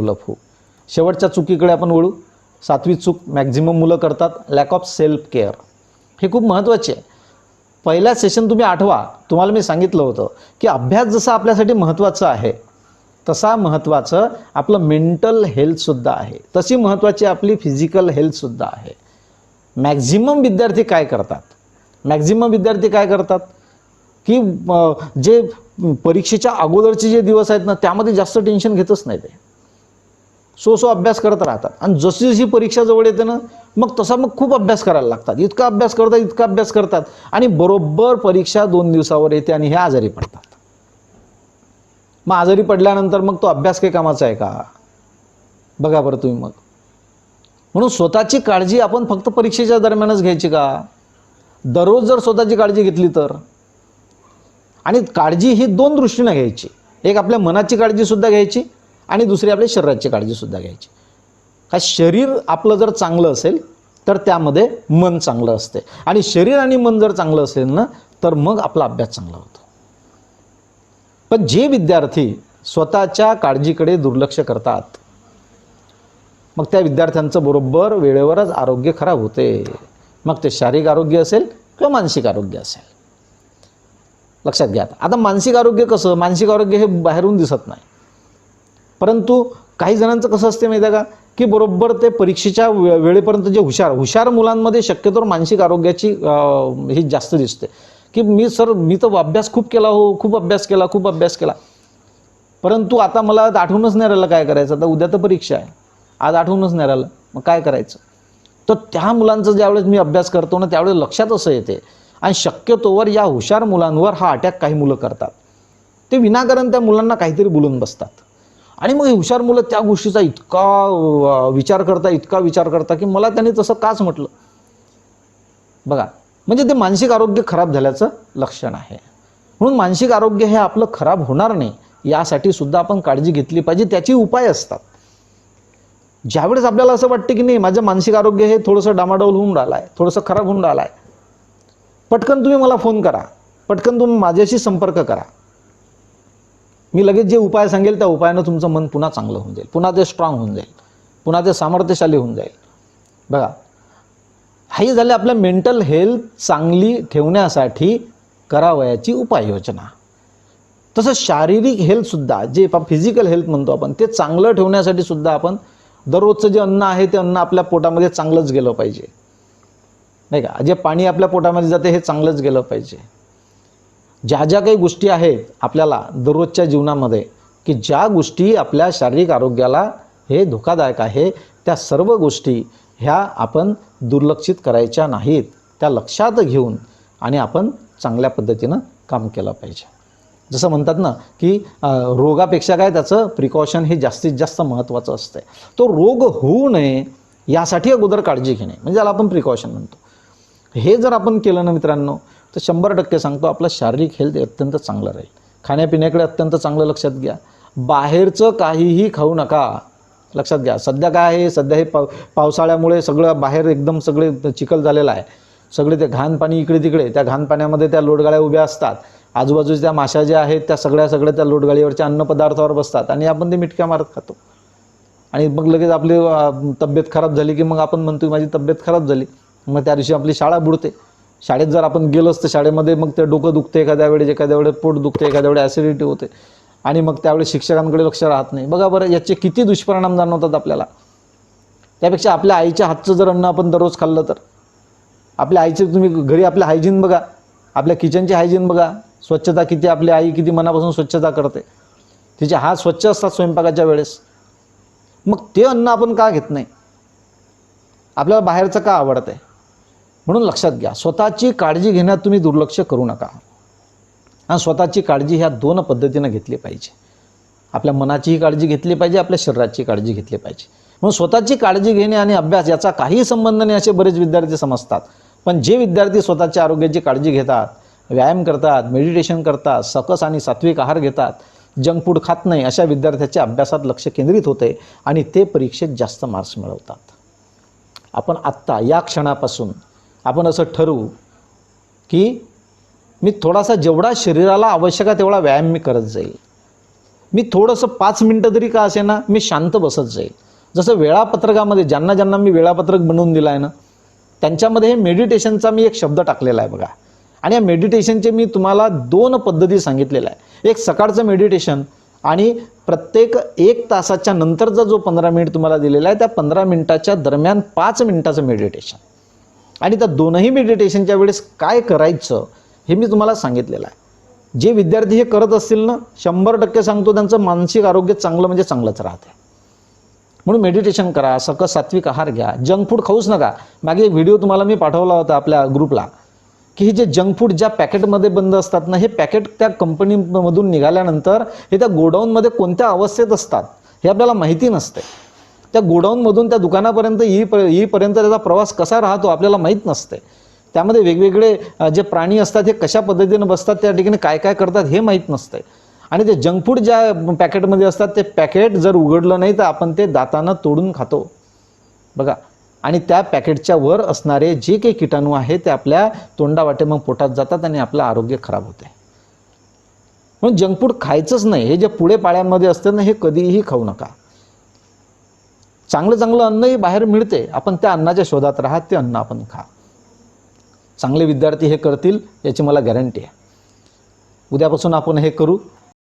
Develop होऊ शेवटच्या चुकीकडे आपण वळू. सातवी चूक मॅक्झिमम मुलं करतात. लॅक ऑफ सेल्फ केअर हे खूप महत्त्वाचे आहे. पहिल्या सेशन तुम्ही आठवा. तुम्हाला मी सांगितलं होतं की अभ्यास जसा आपल्यासाठी महत्त्वाचा आहे तसा महत्त्वाचं आपलं मेंटल हेल्थसुद्धा आहे. तशी महत्त्वाची आपली फिजिकल हेल्थसुद्धा आहे. मॅक्झिमम विद्यार्थी काय करतात? मॅक्झिमम विद्यार्थी काय करतात? की जे परीक्षेच्या अगोदरचे जे दिवस आहेत ना त्यामध्ये जास्त टेन्शन घेतच नाही ते. सो सो अभ्यास करत राहतात. आणि जशी जशी परीक्षा जवळ येते ना मग तसा मग खूप अभ्यास करायला लागतात. इतका अभ्यास करतात इतका अभ्यास करतात. आणि बरोबर परीक्षा दोन दिवसावर येते आणि हे आजारी पडतात. मग आजारी पडल्यानंतर मग तो अभ्यास काही कामाचा आहे का? बघा बरं तुम्ही मग. म्हणून स्वतःची काळजी आपण फक्त परीक्षेच्या दरम्यानच घ्यायची का? दररोज जर स्वतःची काळजी घेतली तर. आणि काळजी ही दोन दृष्टीनं घ्यायची. एक आपल्या मनाची काळजीसुद्धा घ्यायची आणि दुसरी आपल्या शरीराची काळजीसुद्धा घ्यायची. का शरीर आपलं जर चांगलं असेल तर त्यामध्ये मन चांगलं असते. आणि शरीर आणि मन जर चांगलं असेल ना तर मग आपला अभ्यास चांगला होतो. पण जे विद्यार्थी स्वतःच्या काळजीकडे दुर्लक्ष करतात मग त्या विद्यार्थ्यांचं बरोबर वेळेवरच आरोग्य खराब होते. मग ते शारीरिक आरोग्य असेल किंवा मानसिक आरोग्य असेल. लक्षात घ्या आता. आता मानसिक आरोग्य कसं? मानसिक आरोग्य हे बाहेरून दिसत नाही. परंतु काही जणांचं कसं असते माहिती आहे का? की बरोबर ते परीक्षेच्या वे वेळेपर्यंत जे हुशार हुशार मुलांमध्ये शक्यतोवर मानसिक आरोग्याची हे जास्त दिसते. की मी सर मी तर अभ्यास खूप केला हो खूप अभ्यास केला खूप अभ्यास केला. परंतु आता मला आठवूनच नाही राहिलं काय करायचं. आता उद्या तर परीक्षा आहे. आज आठवूनच नाही राहिलं. मग काय करायचं? तर त्या मुलांचं ज्यावेळेस मी अभ्यास करतो ना त्यावेळेस लक्षात असं येते. आणि शक्यतोवर या हुशार मुलांवर हा अटॅक काही मुलं करतात. ते विनाकारण त्या मुलांना काहीतरी बोलून बसतात. आणि मग हुशार मुलं त्या गोष्टीचा इतका विचार करता इतका विचार करता की मला त्यांनी तसं काच म्हटलं. बघा म्हणजे ते मानसिक आरोग्य खराब झाल्याचं लक्षण आहे. म्हणून मानसिक आरोग्य हे आपलं खराब होणार नाही यासाठी सुद्धा आपण काळजी घेतली पाहिजे त्याची उपाय असतात. ज्यावेळेस आपल्याला असं वाटतं की नाही माझं मानसिक आरोग्य हे थोडंसं डामाडोल होऊन राहिलं आहे थोडंसं खराब होऊन राहिलं आहे पटकन तुम्ही मला फोन करा. पटकन तुम्ही माझ्याशी संपर्क करा. मी लगेच जे उपाय सांगेल त्या उपायानं तुमचं मन पुन्हा चांगलं होऊन जाईल. पुन्हा ते स्ट्रॉंग होऊन जाईल. पुन्हा ते सामर्थ्यशाली होऊन जाईल. बघा. हे झाले आपल्या मेंटल हेल्थ चांगली ठेवण्यासाठी करावयाची उपाययोजना. तसं शारीरिक हेल्थसुद्धा जे फिजिकल हेल्थ म्हणतो आपण ते चांगलं ठेवण्यासाठी सुद्धा आपण दररोजचं जे अन्न आहे ते अन्न आपल्या पोटामध्ये चांगलंच गेलं पाहिजे. नाही का? जे पाणी आपल्या पोटामध्ये जाते हे चांगलंच गेलं पाहिजे. ज्या ज्या काही गोष्टी आहेत आपल्याला दररोजच्या जीवनामध्ये की ज्या गोष्टी आपल्या शारीरिक आरोग्याला हे धोकादायक आहे त्या सर्व गोष्टी ह्या आपण दुर्लक्षित करायच्या नाहीत. त्या लक्षात घेऊन आणि आपण चांगल्या पद्धतीनं काम केलं पाहिजे. जसं म्हणतात ना की रोगापेक्षा काय त्याचं प्रिकॉशन हे जास्तीत जास्त महत्त्वाचं असतं तो रोग होऊ नये यासाठी अगोदर काळजी घेणे म्हणजे ज्याला आपण प्रिकॉशन म्हणतो. हे जर आपण केलं ना मित्रांनो तर शंभर टक्के सांगतो आपलं शारीरिक हेल्थ अत्यंत चांगलं राहील. खाण्यापिण्याकडे अत्यंत चांगलं लक्षात घ्या. बाहेरचं काहीही खाऊ नका. लक्षात घ्या. सध्या काय आहे? सध्या हे पाव पावसाळ्यामुळे सगळं बाहेर एकदम सगळे चिखल झालेलं आहे. सगळे ते घाण पाणी इकडे तिकडे त्या घाण पाण्यामध्ये त्या लोटगाळ्या उभ्या असतात. आजूबाजूच्या त्या माशा ज्या आहेत त्या सगळ्या सगळ्या त्या लोटगाळीवरच्या अन्नपदार्थावर बसतात आणि आपण ते मिटक्या मारत खातो. आणि मग लगेच आपली तब्येत खराब झाली की मग आपण म्हणतो माझी तब्येत खराब झाली. मग त्या दिवशी आपली शाळा बुडते. शाळेत जर आपण गेलोच तर शाळेमध्ये मग ते डोकं दुखते एखाद्या वेळेस एखाद्या वेळेस पोट दुखते एखाद्या वेळेस ॲसिडिटी होते. आणि मग त्यावेळेस शिक्षकांकडे लक्ष राहत नाही. बघा बरं याचे किती दुष्परिणाम जाणवतात आपल्याला. त्यापेक्षा आपल्या आईच्या हातचं जर अन्न आपण दररोज खाल्लं तर. आपल्या आईचे तुम्ही घरी आपलं हायजीन बघा. आपल्या किचनची हायजीन बघा. स्वच्छता किती आपली आई किती मनापासून स्वच्छता करते. तिचे हात स्वच्छ असतात स्वयंपाकाच्या वेळेस. मग ते अन्न आपण का घेत नाही? आपल्याला बाहेरचं का आवडतं आहे म्हणून लक्षात घ्या स्वतःची काळजी घेण्यात तुम्ही दुर्लक्ष करू नका. आणि स्वतःची काळजी ह्या दोन पद्धतीनं घेतली पाहिजे. आपल्या मनाचीही काळजी घेतली पाहिजे आपल्या शरीराची काळजी घेतली पाहिजे. म्हणून स्वतःची काळजी घेणे आणि अभ्यास याचा काही संबंध नाही असे बरेच विद्यार्थी समजतात. पण जे विद्यार्थी स्वतःच्या आरोग्याची काळजी घेतात व्यायाम करतात मेडिटेशन करतात सकस आणि सात्विक आहार घेतात जंक फूड खात नाही अशा विद्यार्थ्याच्या अभ्यासात लक्ष केंद्रित होते आणि ते परीक्षेत जास्त मार्क्स मिळवतात. आपण आत्ता या क्षणापासून आपण असं ठरवू की मी थोडासा जेवढा शरीराला आवश्यक आहे तेवढा व्यायाम मी करत जाईल. मी थोडंसं पाच मिनटं तरी का असे ना मी शांत बसत जाईल. जसं वेळापत्रकामध्ये ज्यांना ज्यांना मी वेळापत्रक बनवून दिलं आहे ना त्यांच्यामध्ये हे मेडिटेशनचा मी एक शब्द टाकलेला आहे बघा. आणि या मेडिटेशनचे मी तुम्हाला दोन पद्धती सांगितलेल्या आहे एक सकाळचं मेडिटेशन आणि प्रत्येक एक तासाच्या नंतरचा जो पंधरा मिनिट तुम्हाला दिलेला आहे त्या पंधरा मिनिटाच्या दरम्यान पाच मिनिटाचं मेडिटेशन आणि त्या दोनही मेडिटेशनच्या वेळेस काय करायचं हे मी तुम्हाला सांगितलेलं आहे. जे विद्यार्थी हे करत असतील ना शंभर टक्के सांगतो त्यांचं मानसिक आरोग्य चांगलं म्हणजे चांगलंच राहते. म्हणून मेडिटेशन करा सकस सात्विक आहार घ्या जंक फूड खाऊच नका. मागे एक व्हिडिओ तुम्हाला मी पाठवला होता आपल्या ग्रुपला की हे जे जंक फूड ज्या पॅकेटमध्ये बंद असतात ना हे पॅकेट त्या कंपनीमधून निघाल्यानंतर हे त्या गोडाऊनमध्ये कोणत्या अवस्थेत असतात हे आपल्याला माहिती नसते. त्या गोडाऊनमधून त्या दुकानापर्यंत येईप येईपर्यंत त्याचा प्रवास कसा राहतो आपल्याला माहीत नसते. त्यामध्ये वेगवेगळे जे प्राणी असतात हे कशा पद्धतीनं बसतात त्या ठिकाणी काय काय करतात हे माहीत नसतं. आणि ते जंक फूड ज्या पॅकेटमध्ये असतात ते पॅकेट जर उघडलं नाही तर आपण ते दातानं तोडून खातो. बघा आणि त्या पॅकेटच्या वर असणारे जे काही किटाणू आहे ते आपल्या तोंडावाटे मग पोटात जातात आणि आपलं आरोग्य खराब होते. म्हणून जंक फूड खायचंच नाही. हे जे पुढे पाळ्यांमध्ये असतं ना हे कधीही खाऊ नका. चांगलं चांगलं अन्नही बाहेर मिळते. आपण त्या अन्नाच्या शोधात राहा ते अन्न आपण खा. चांगले विद्यार्थी हे करतील याची मला गॅरंटी आहे. उद्यापासून आपण हे करू.